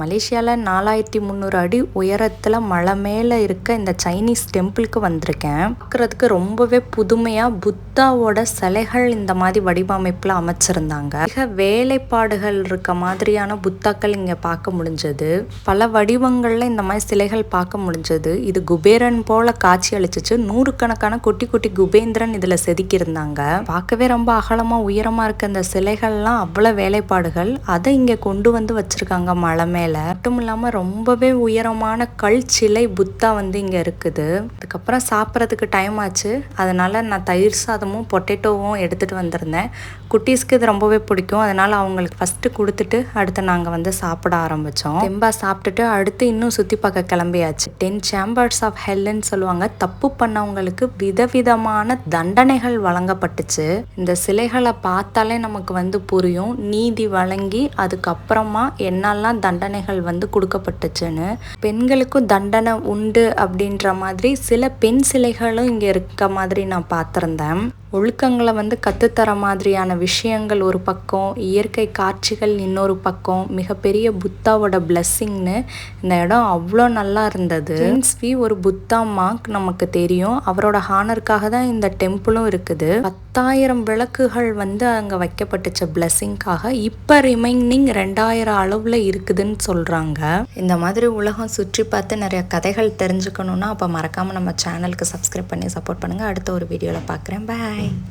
மலேசியாவில் நாலாயிரத்தி முந்நூறு அடி உயரத்தில் மலை மேலே இருக்க இந்த சைனீஸ் டெம்பிளுக்கு வந்திருக்கேன். பார்க்குறதுக்கு ரொம்பவே புதுமையாக புத்தாவோட சிலைகள் இந்த மாதிரி வடிவமைப்பில் அமைச்சிருந்தாங்க. மிக வேலைப்பாடுகள் இருக்க மாதிரியான புத்தாக்கள் இங்கே பார்க்க முடிஞ்சது. பல வடிவங்களில் இந்த மாதிரி சிலைகள் பார்க்க முடிஞ்சது. இது குபேரன் போல காட்சி அளிச்சிச்சு. நூறுக்கணக்கான குட்டி குட்டி குபேந்திரன் இதில் செதுக்கியிருந்தாங்க. பார்க்கவே ரொம்ப அகலமாக உயரமாக இருக்க இந்த சிலைகள்லாம் அவ்வளோ வேலைப்பாடுகள். அதை இங்கே கொண்டு வந்து வச்சுருக்காங்க மலை மேலே. மட்டும் இல்லாமல் ரொம்பவே உயரமான கல் சிலை புத்தா வந்து இங்கே இருக்குது. அதுக்கப்புறம் சாப்பிட்றதுக்கு டைம் ஆச்சு. அதனால நான் தயிர் சாதமும் பொட்டேட்டோவும் எடுத்துகிட்டு வந்திருந்தேன். குட்டீஸ்க்கு இது ரொம்பவே பிடிக்கும். அதனால் அவங்களுக்கு ஃபஸ்ட்டு கொடுத்துட்டு அடுத்து நாங்கள் வந்து சாப்பிட ஆரம்பித்தோம் தெம்பா சாப்பிட்டுட்டு அடுத்து இன்னும் சுற்றி பார்க்க கிளம்பியாச்சு. டென் சேம்பர்ஸ் ஆஃப் ஹெல்லுன்னு சொல்லுவாங்க. தப்பு பண்ணவங்களுக்கு விதவிதமான தண்டனைகள் வழங்கப்பட்டுச்சு. இந்த சிலைகளை பார்த்தாலே நமக்கு வந்து புரியும். நீதி வழங்கி அதுக்கப்புறமா என்னெல்லாம் தண்டனை தண்டனைகள் வந்து கொடுக்கப்பட்டுச்சுன்னு பெண்களுக்கும் தண்டனை உண்டு அப்படின்ற மாதிரி சில பெண் சிலைகளும் இங்கே இருக்க மாதிரி நான் பார்த்துருந்தேன். ஒழுக்கங்களை வந்து கற்றுத்தர மாதிரியான விஷயங்கள் ஒரு பக்கம் இயற்கை காட்சிகள் இன்னொரு பக்கம் மிகப்பெரிய புத்தாவோட பிளஸ்ஸிங்னு இந்த இடம் அவ்வளோ நல்லா இருந்தது. ஸ்ரீ ஒரு புத்தா மார்க் நமக்கு தெரியும். அவரோட ஹானருக்காக தான் இந்த டெம்பிளும் இருக்குது. பத்தாயிரம் விளக்குகள் வந்து அங்கே வைக்கப்பட்டுச்சு பிளஸ்ஸிங்காக இப்போ ரிமைனிங் ரெண்டாயிரம் அளவில் இருக்குதுன்னு சொல்கிறாங்க இந்த மாதிரி உலகம் சுற்றி பார்த்து நிறைய கதைகள் தெரிஞ்சுக்கணுன்னா அப்போ மறக்காமல் நம்ம சேனலுக்கு சப்ஸ்கிரைப் பண்ணி சப்போர்ட் பண்ணுங்கள் அடுத்த ஒரு வீடியோவில் பார்க்குறேன் பாய் Pai.